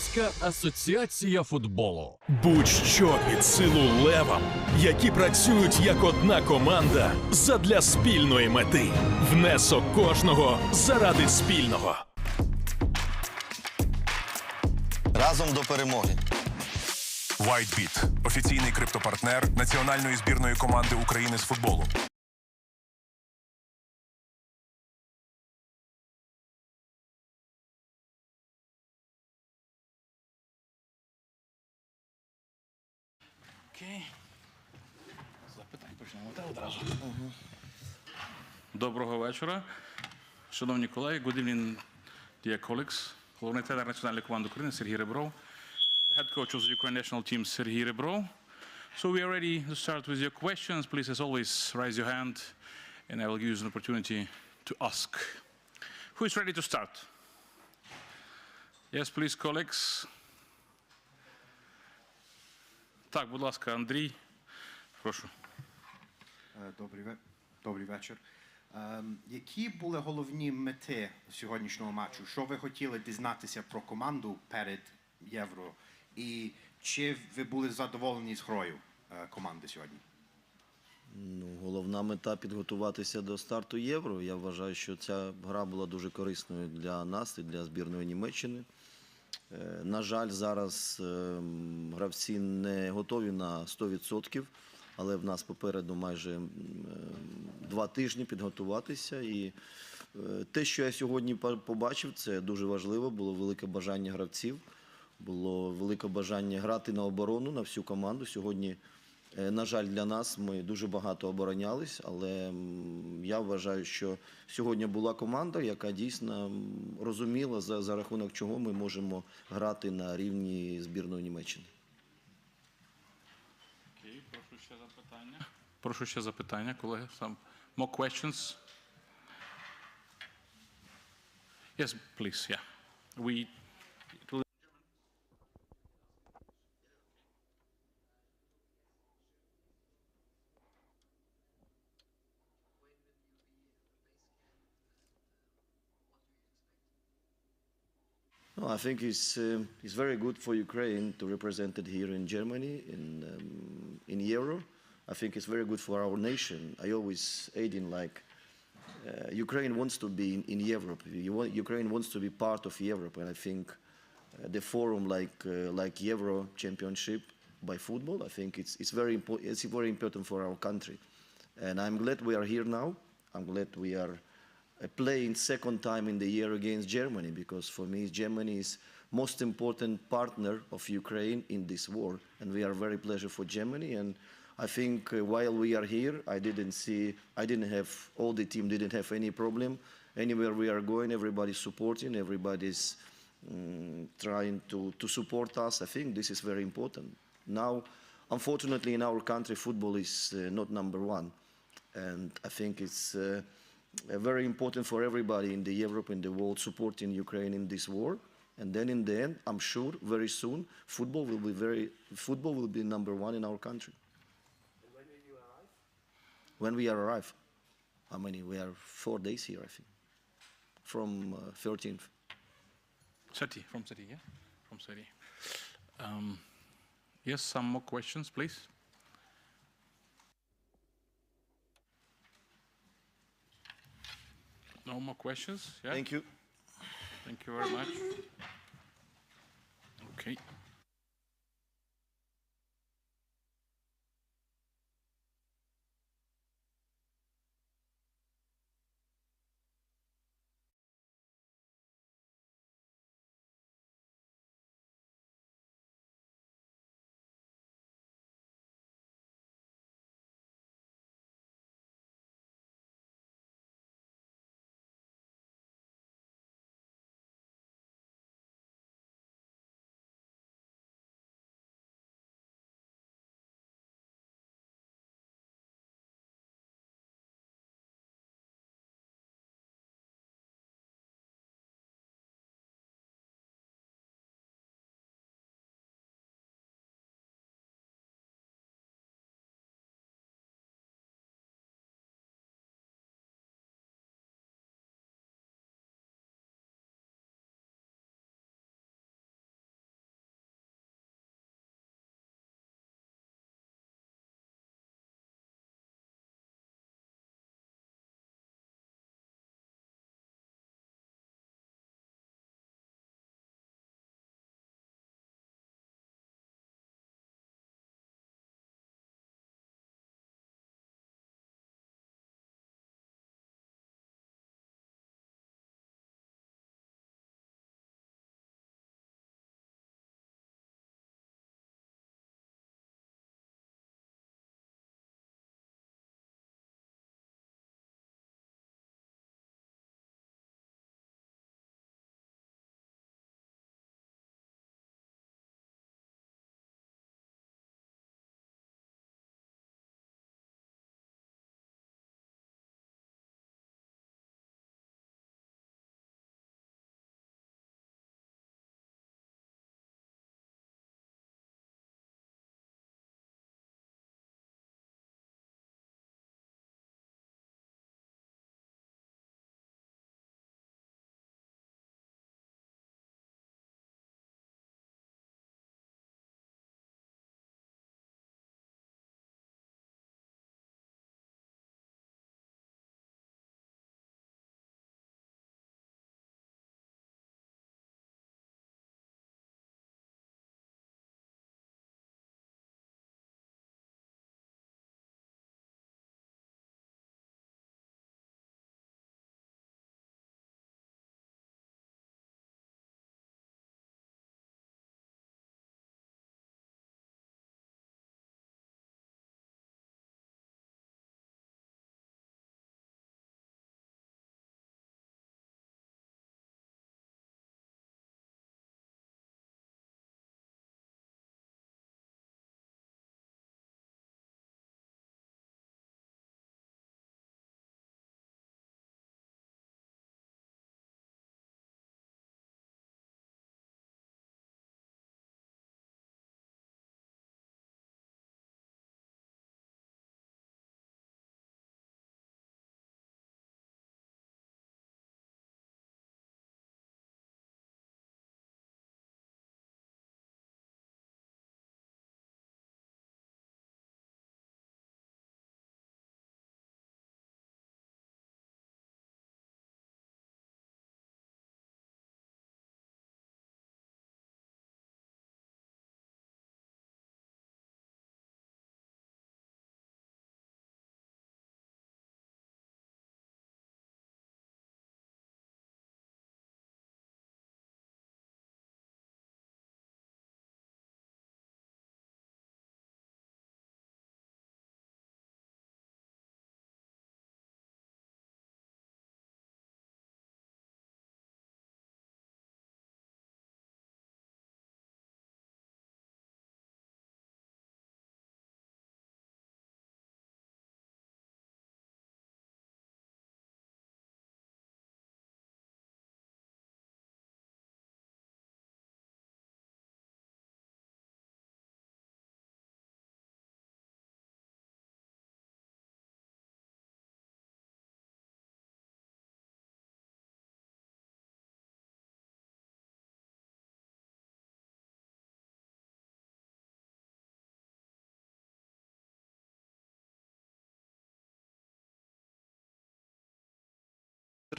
Українська асоціація футболу. Будь-що під силу левам, які працюють як одна команда задля спільної мети. Внесок кожного заради спільного. Разом до перемоги. WhiteBit – офіційний криптопартнер національної збірної команди України з футболу. Окей. Запитань почнемо та одразу. Доброго вечора. Шановні колеги, good evening, dear colleagues. Головний тренер національної команди України Сергій Ребров. Head coach of the Ukraine national team Сергій Ребров. So we are ready to start with your questions. Please, as always, raise your hand and I will give you an opportunity to ask. Who is ready to start? Yes, please, colleagues. Так, будь ласка, Андрій. Прошу. Е, Добрий, добрий вечір. Ем, Які були головні мети сьогоднішнього матчу? Що ви хотіли дізнатися про команду перед євро? І чи ви були задоволені з грою е, команди сьогодні? Ну, головна мета підготуватися до старту євро. Я вважаю, що ця гра була дуже корисною для нас і для збірної Німеччини. Е, На жаль, зараз ем, гравці не готові на 100%, але в нас попереду майже е, два тижні підготуватися. І е, те, що я сьогодні побачив, це дуже важливо. Було велике бажання гравців, було велике бажання грати на оборону на всю команду. Сьогодні Е, На жаль, для нас ми дуже багато оборонялись, але я вважаю, що сьогодні була команда, яка дійсно розуміла, за, за рахунок чого ми можемо грати на рівні збірної Німеччини. Окей, прошу ще запитання. Прошу ще запитання, колеги. Some more questions? Yes, please, yeah. We, I think it's, it's very good for Ukraine to represent it here in Germany, in, um, in Euro. I think it's very good for our nation. I always aid in like, uh, Ukraine wants to be in, in Europe. You want, Ukraine wants to be part of Europe, and I think uh, the forum like, uh, like Euro Championship by football, I think it's, it's, very it's very important for our country. And I'm glad we are here now. I'm glad we are playing second time in the year against Germany because for me Germany is most important partner of Ukraine in this war and we are very pleasure for Germany. And I think uh, while we are here I didn't see I didn't have all the team didn't have any problem. Anywhere we are going everybody's supporting everybody's mm, trying to, to support us. I think this is very important. Now unfortunately in our country football is uh, not number one. And I think it's uh, very important for everybody in the Europe and the world supporting Ukraine in this war. And then in the end, I'm sure very soon football will be very football will be number one in our country. when will you arrive? When we arrive, how many? We are four days here, I think, from uh, 13th. City, from City, yeah? From City. Um, Yes, some more questions, please? No more questions? Yeah? Thank you. Thank you very much. Okay.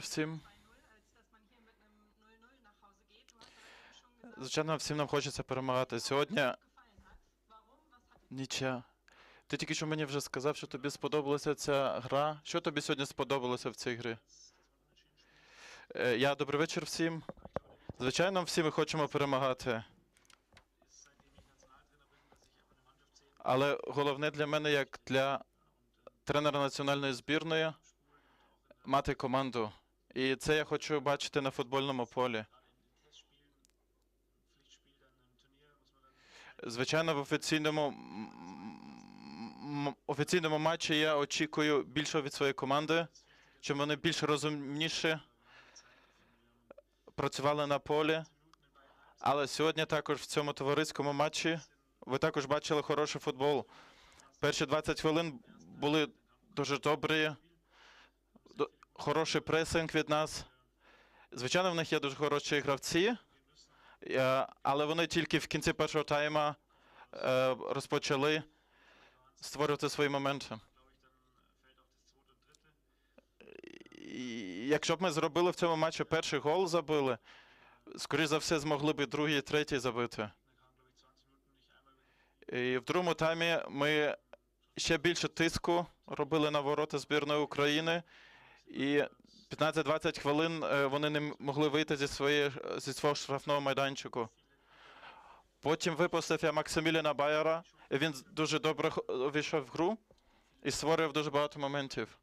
Вечір всім. Звичайно, всім нам хочеться перемагати. Сьогодні нічия. Ти тільки що мені вже сказав, що тобі сподобалася ця гра. Що тобі сьогодні сподобалося в цій грі? Е, Я добрий вечір всім. Звичайно, всі ми хочемо перемагати. Але головне для мене, як для тренера національної збірної, мати команду. І це я хочу бачити на футбольному полі. Звичайно, в офіційному, офіційному матчі я очікую більшого від своєї команди, щоб вони більш розумніше працювали на полі. Але сьогодні також в цьому товариському матчі ви також бачили хороший футбол. Перші 20 хвилин були дуже добрі, до- хороший пресинг від нас. Звичайно, в них є дуже хороші гравці, е, але вони тільки в кінці першого тайма е, розпочали створювати свої моменти. Якщо б ми зробили в цьому матчі перший гол забили, скоріш за все, змогли б і другий, і третій забити. І в другому таймі ми ще більше тиску робили на ворота збірної України. І 15-20 хвилин е, вони не могли вийти зі, своєї, зі свого штрафного майданчику. Потім випустив я Максиміліна Байера. і Він дуже добре увійшов в гру і створив дуже багато моментів.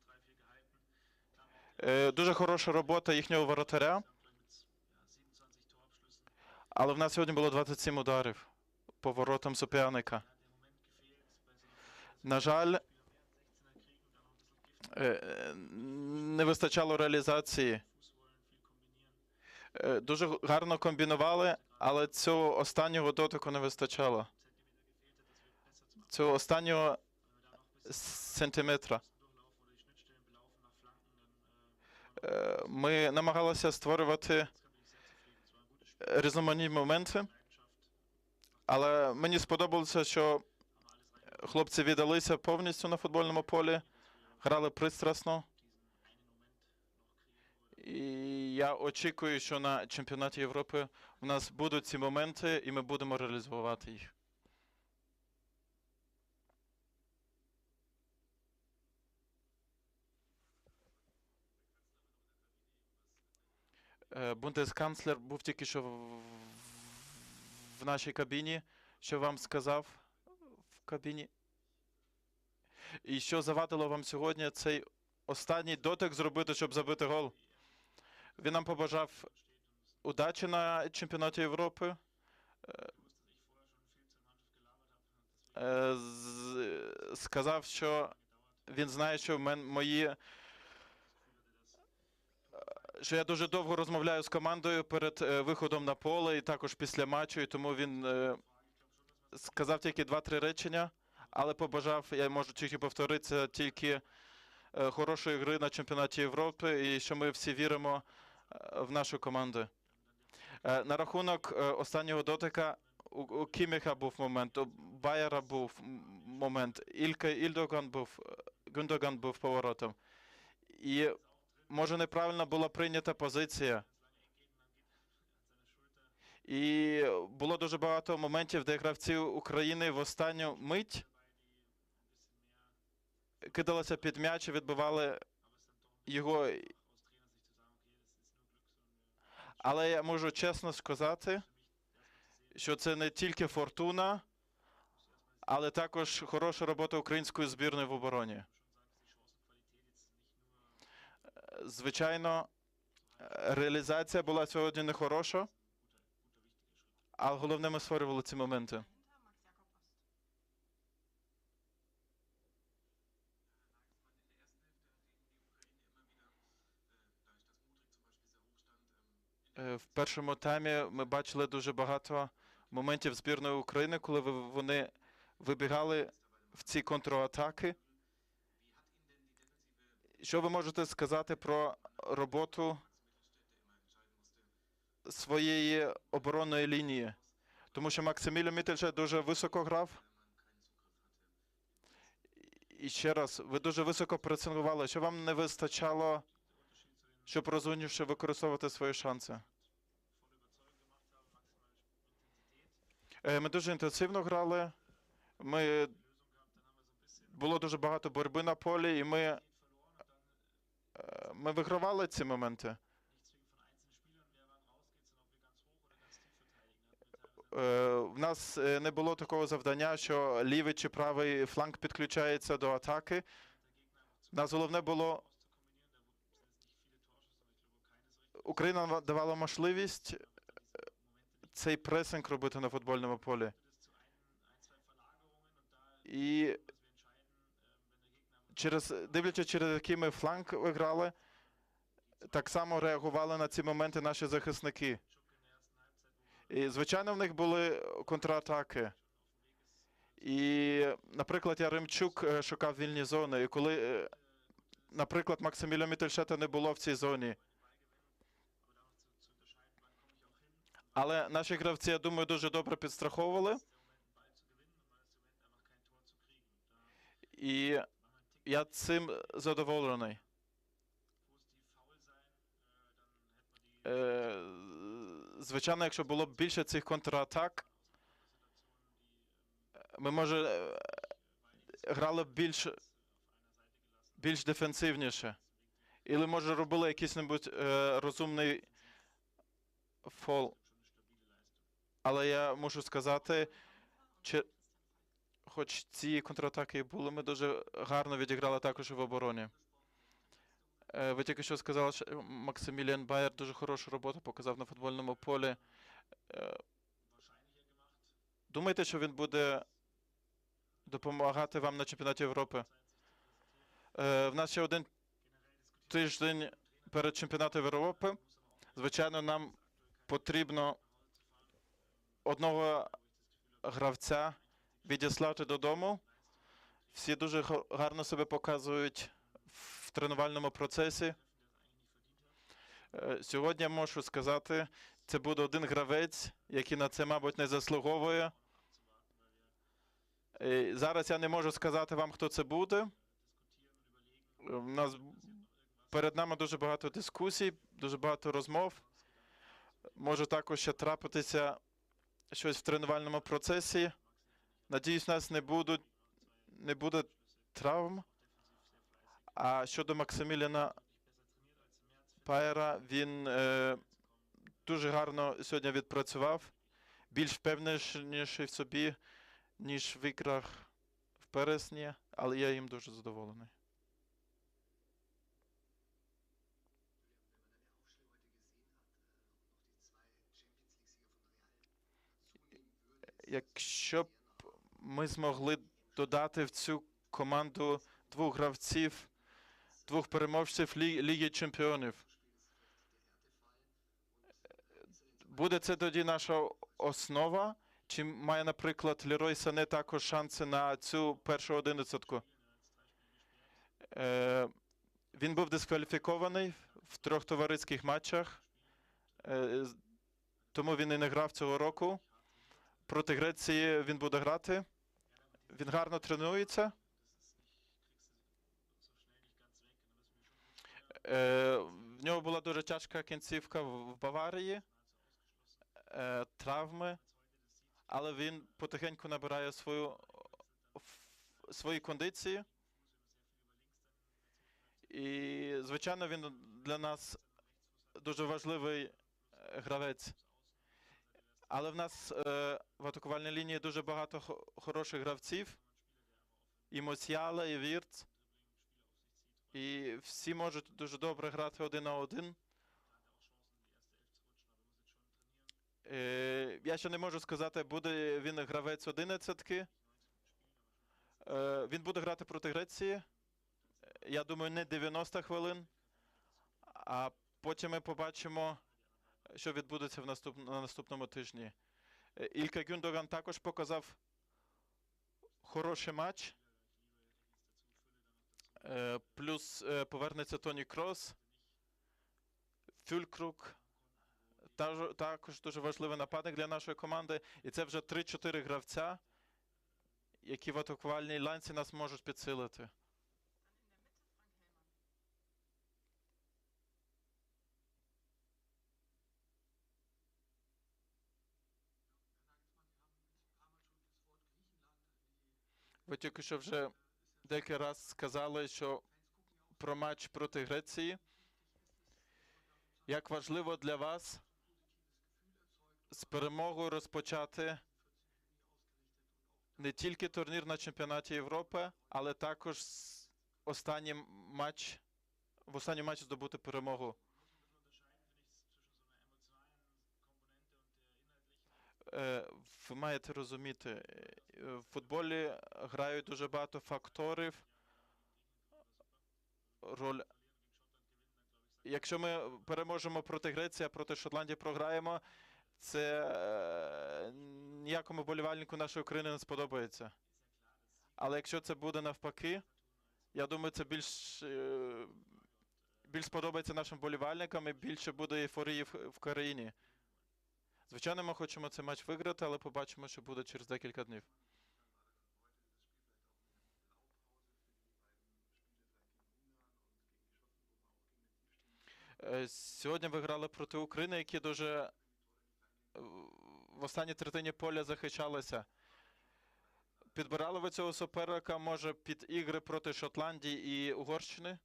Е, Дуже хороша робота їхнього воротаря. Але в нас сьогодні було 27 ударів по воротам суперника. На жаль, не вистачало реалізації. Е, Дуже гарно комбінували, але цього останнього дотику не вистачало. Цього останнього сантиметра. Е, Ми намагалися створювати різноманітні моменти, але мені сподобалося, що хлопці віддалися повністю на футбольному полі, грали пристрасно. І я очікую, що на чемпіонаті Європи в нас будуть ці моменти, і ми будемо реалізувати їх. Е, Бундесканцлер був тільки що в- в нашій кабіні. Що вам сказав в кабіні? І що завадило вам сьогодні цей останній дотик зробити, щоб забити гол? Він нам побажав удачі на чемпіонаті Європи. Е, Сказав, що він знає, що в мен мої. е, Що я дуже довго розмовляю з командою перед е, виходом на поле і також після матчу, і тому він сказав тільки два-три речення, але побажав, я можу тільки повторитися, тільки е, хорошої гри на чемпіонаті Європи, і що ми всі віримо е, в нашу команду. Е, На рахунок останнього дотика у, Кіміха був момент, у Байера був момент, Ілька Ільдоган був, Гюндоган був поворотом. І може неправильно була прийнята позиція. І було дуже багато моментів, де гравці України в останню мить кидалися під м'яч і відбивали його. Але я можу чесно сказати, що це не тільки фортуна, але також хороша робота української збірної в обороні. Звичайно, реалізація була сьогодні не хороша, але головне, ми створювали ці моменти. В першому таймі ми бачили дуже багато моментів збірної України, коли вони вибігали в ці контратаки. Що ви можете сказати про роботу своєї оборонної лінії? Тому що Максиміль Мітельже дуже високо грав. І ще раз, ви дуже високо пресингували. Що вам не вистачало щоб розумніше використовувати свої шанси. Е, Ми дуже інтенсивно грали. Ми... Було дуже багато боротьби на полі, і ми, е, ми вигравали ці моменти. Е, В нас не було такого завдання, що лівий чи правий фланг підключається до атаки. Нас головне було. Україна давала можливість е, цей пресинг робити на футбольному полі. І через, дивлячись, через який ми фланг виграли, так само реагували на ці моменти наші захисники. І, звичайно, в них були контратаки. І, наприклад, Яремчук е, шукав вільні зони. І коли, е, наприклад, Максиміля Мітельшета не було в цій зоні. Але наші гравці, я думаю, дуже добре підстраховували. І я цим задоволений. Е, Звичайно, якщо було б більше цих контратак, ми, може, е, грали б більш, більш дефенсивніше. Ілі, може, робили якийсь небудь е, розумний фол. Але я мушу сказати, чи, хоч ці контратаки і були, ми дуже гарно відіграли також в обороні. Е, Ви тільки що сказали, що Максиміліан Байер дуже хорошу роботу показав на футбольному полі. Е, Думаєте, що він буде допомагати вам на чемпіонаті Європи? Е, В нас ще один тиждень перед чемпіонатом Європи. Звичайно, нам потрібно одного гравця відіслати додому. Всі дуже гарно себе показують в тренувальному процесі. Е, Сьогодні можу сказати, це буде один гравець, який на це, мабуть, не заслуговує. Е, Зараз я не можу сказати вам, хто це буде. У нас перед нами дуже багато дискусій, дуже багато розмов. Може також ще трапитися щось в тренувальному процесі. Надіюсь, у нас не будуть не буде травм. А щодо Максиміліна Пайера, він е, дуже гарно сьогодні відпрацював, більш впевненіший в собі, ніж в іграх в пересні, але я їм дуже задоволений. Якщо б ми змогли додати в цю команду двох гравців, двох переможців Лі- Ліги Чемпіонів. Буде це тоді наша основа? Чи має, наприклад, Лерой Сане також шанси на цю першу одинадцятку? Е, він був дискваліфікований в трьох товариських матчах, е, тому він і не грав цього року. Проти Греції він буде грати. Він гарно тренується. Е, в нього була дуже тяжка кінцівка в Баварії, е, травми, але він потихеньку набирає свою, свої кондиції. І, звичайно, він для нас дуже важливий е, гравець. Але в нас е, в атакувальній лінії дуже багато хороших гравців. І Мосіала, і Вірц. І всі можуть дуже добре грати один на один. Е, я ще не можу сказати, буде він гравець одинадцятки. Е, він буде грати проти Греції. Е, Я думаю, не 90 хвилин. А потім ми побачимо, що відбудеться в наступ... на наступному тижні. Е, Ілька Гюндоган також показав хороший матч. Е, Плюс е, повернеться Тоні Крос, Фюлькрук. Також дуже важливий нападник для нашої команди. І це вже 3-4 гравця, які в атакувальній ланці нас можуть підсилити. Ви тільки що вже декілька раз сказали, що про матч проти Греції. Як важливо для вас з перемогою розпочати не тільки турнір на чемпіонаті Європи, але також з останнім матч, в останній матчі здобути перемогу. Ви маєте розуміти, е, в футболі грають дуже багато факторів. Роль. Якщо ми переможемо проти Греції, а проти Шотландії програємо, це е, ніякому болівальнику нашої України не сподобається. Але якщо це буде навпаки, я думаю, це більш, е, більш сподобається нашим болівальникам і більше буде ейфорії в країні. Звичайно, ми хочемо цей матч виграти, але побачимо, що буде через декілька днів. Е, Сьогодні ви грали проти України, які дуже е, в останній третині поля захищалися. Підбирали ви цього суперника, може, під ігри проти Шотландії і Угорщини?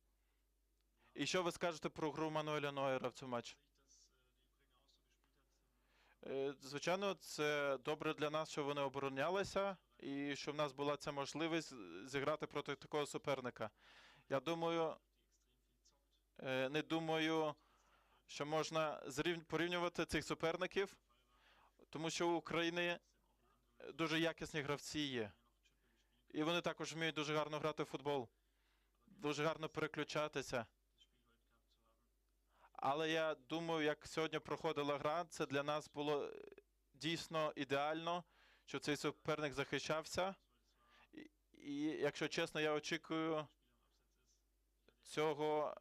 І що ви скажете про гру Мануеля Нойера в цьому матчі? Е, Звичайно, це добре для нас, що вони оборонялися, і що в нас була ця можливість зіграти проти такого суперника. Я думаю, е, не думаю, що можна порівнювати цих суперників, тому що у України дуже якісні гравці є. І вони також вміють дуже гарно грати в футбол, дуже гарно переключатися. Але я думаю, як сьогодні проходила гра, це для нас було е, дійсно ідеально, що цей суперник захищався. І, і якщо чесно, я очікую цього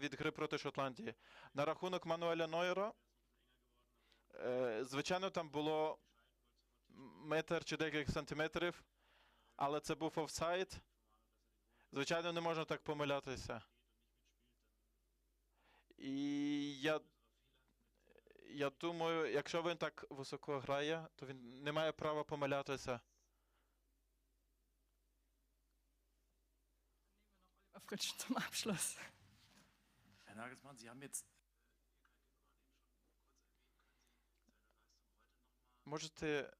від гри проти Шотландії. На рахунок Мануеля Нойера, е, звичайно, там було метр чи декілька сантиметрів, але це був офсайд. Звичайно, не можна так помилятися. І я, я думаю, якщо він так високо грає, то він не має права помилятися. Zum Abschluss. Herr Nagelsmann, Sie haben jetzt Можете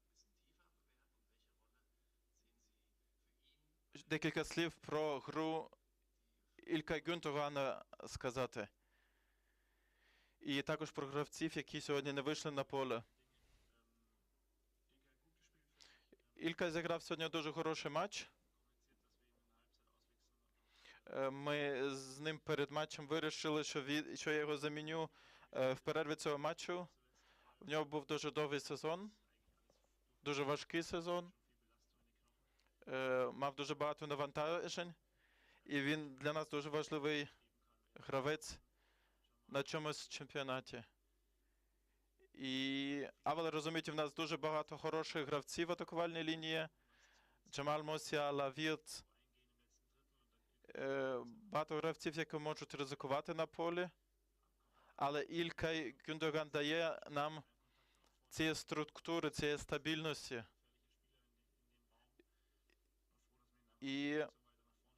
декілька слів про гру Ілька Гюнтогана сказати. І також про гравців, які сьогодні не вийшли на поле. Ілька зіграв сьогодні дуже хороший матч. Е, Ми з ним перед матчем вирішили, що, він, що я його заміню е, в перерві цього матчу. В нього був дуже довгий сезон, дуже важкий сезон. Е, Мав дуже багато навантажень, і він для нас дуже важливий гравець на чомусь чемпіонаті. І, а ви розумієте, в нас дуже багато хороших гравців в атакувальній лінії. Джамал Мосіала, Вірт. Е, Багато гравців, які можуть ризикувати на полі. Але Ілкай Гюндоган дає нам цієї структури, цієї стабільності. І,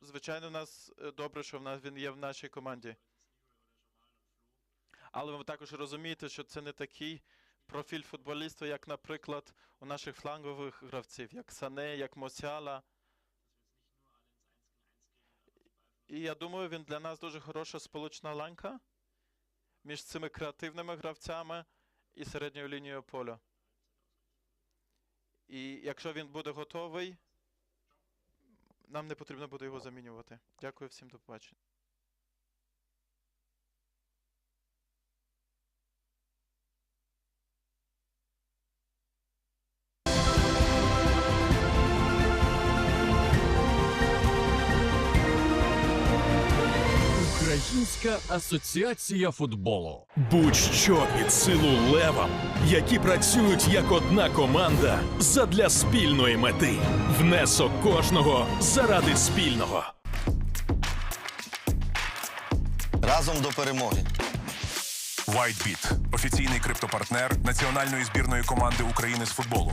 звичайно, в нас е, добре, що в нас він є в нашій команді. Але ви також розумієте, що це не такий профіль футболіста, як, наприклад, у наших флангових гравців, як Сане, як Мосяла. І я думаю, він для нас дуже хороша сполучна ланка між цими креативними гравцями і середньою лінією поля. І якщо він буде готовий, нам не потрібно буде його замінювати. Дякую всім до побачення. Українська асоціація футболу. Будь-що під силу левам, які працюють як одна команда задля спільної мети. Внесок кожного заради спільного. Разом до перемоги. WhiteBit – офіційний криптопартнер національної збірної команди України з футболу.